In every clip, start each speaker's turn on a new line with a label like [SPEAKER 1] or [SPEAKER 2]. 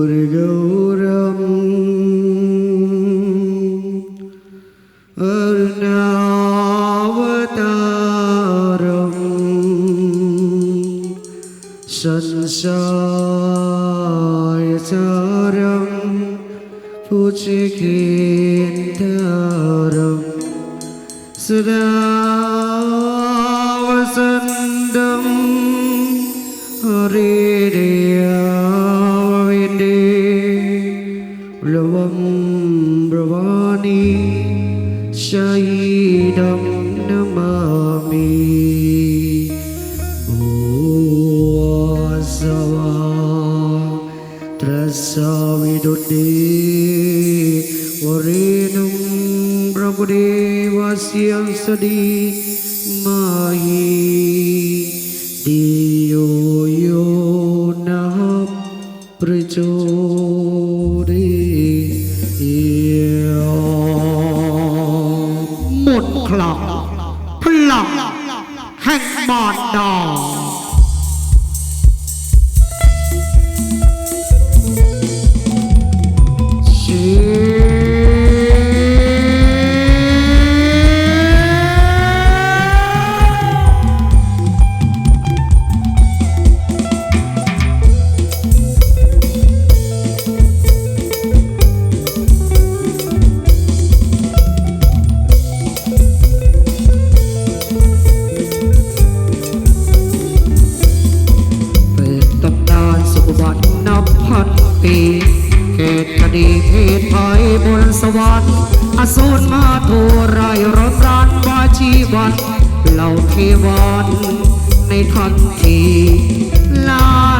[SPEAKER 1] മൃദൂരിഗൗരം അർണാവതാരം സംസാരചാരം പുചികേന്ദ്രം സദാവസ ณีชัยดำนมามีบัวสวาตรั
[SPEAKER 2] สวิดุดีวรินุมพระบุรีวา
[SPEAKER 1] สียงสดีมาฮีดิโยโยนับประจ มอนดอง เกตคดีเพศภัยบนสวรรค์อสูรมาทูไรายรถรานวาชีวันเหล่าเทวันในทันทีลาลา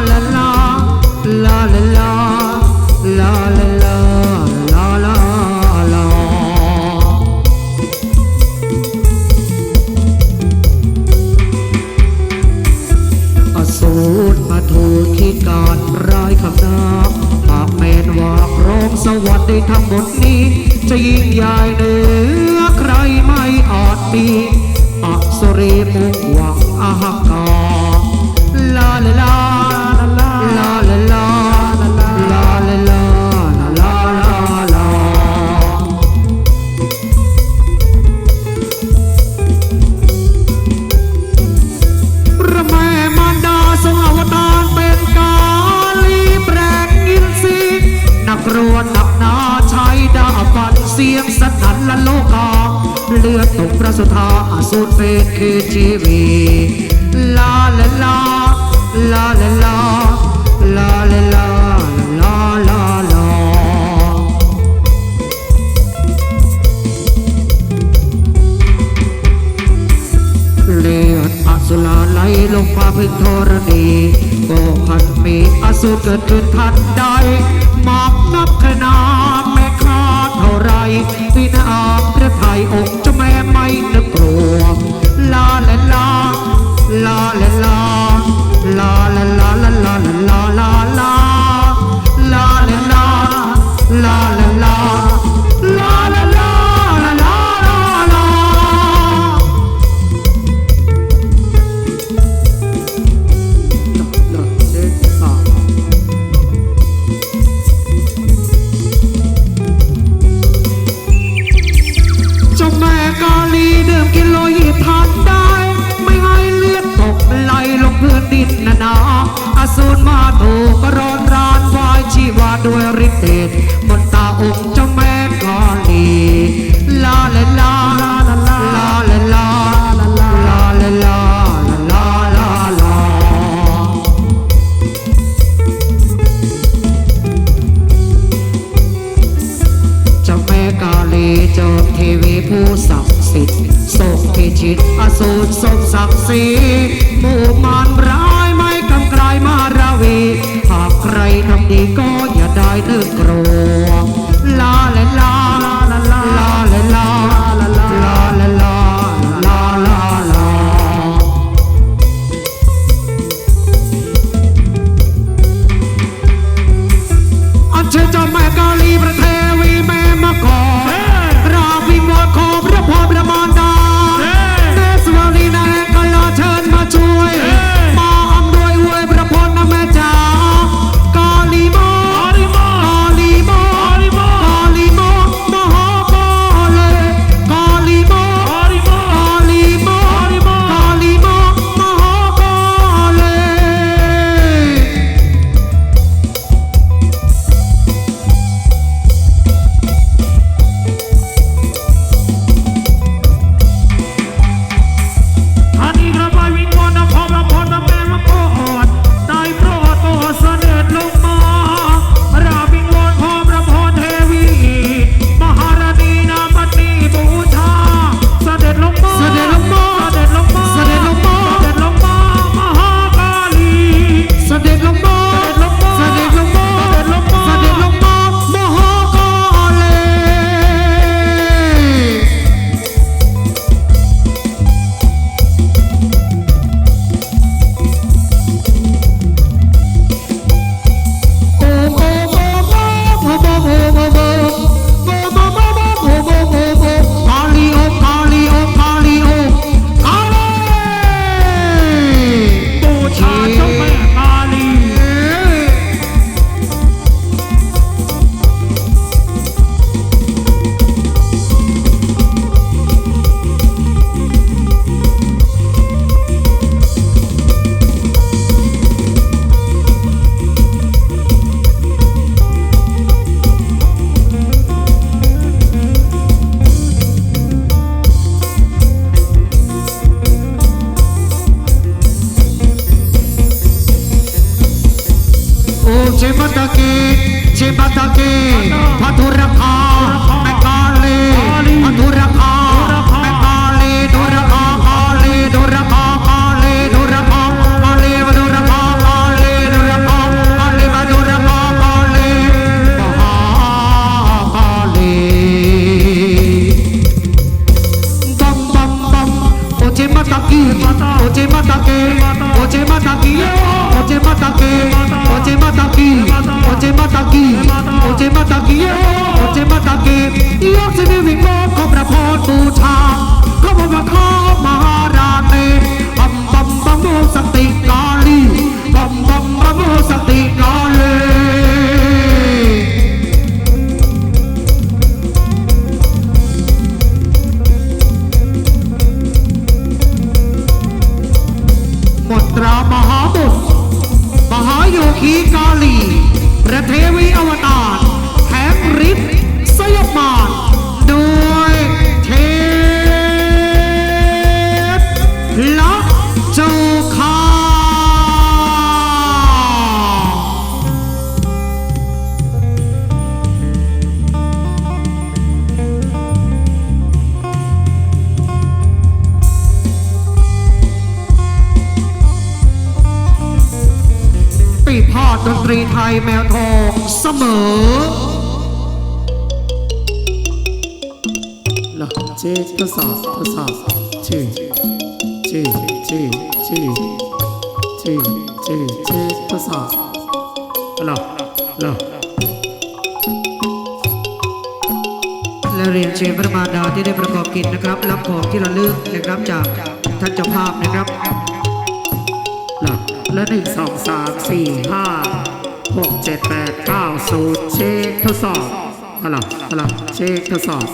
[SPEAKER 1] ลา ทั้งหมดนี้ จะยิ่งใหญ่เหนือใครไม่อาจมีอสุรีมุง
[SPEAKER 2] สุ
[SPEAKER 1] ธาอสูรเป็นคือชีวีลาลาลาลาลาลาลาลาลาลาลาลาเลือดอสุราไหลลงมาพึ่งธรณีก็พันมีอสูรเกิดขึ้นทันใด ก็
[SPEAKER 2] ร้อนร้านวายชีวาด้วยฤทธิ์เดชมนตาองค์เจ้าแม่กอลี
[SPEAKER 1] ลาเลลาลาลาลาเลลาลาลาลาเลลาลาลาลาเจ้าแม่กาลีเจ้าเทวีผู้ศักดิ์สิทธิ์ทรงพิชิตอสูรทรงศักดิ์ศรี ใครทำดีก็อย่าได้เธอกกลัวลา
[SPEAKER 2] และลา มั
[SPEAKER 1] ตตะเกพัทุ oche mataki oche matake ยกสิวิ่งมอ รีไทยแมวทองเสมอ
[SPEAKER 3] là chê cơ sở cơ sở chê chê chê chê chê chê chê cơ sở là là
[SPEAKER 1] และเรียนเชิญพระมาดาที่ได้ประกอบกิจนะครับ รับของที่ระลึกนะครับจากท่านเจ้าภาพนะครับ
[SPEAKER 3] là là หนึ่งสองสามสี่ห้า หกเจ็ดแปดเก้าศูนย์เช็คทดสอบอะไรอะไรเช็คทดสอบ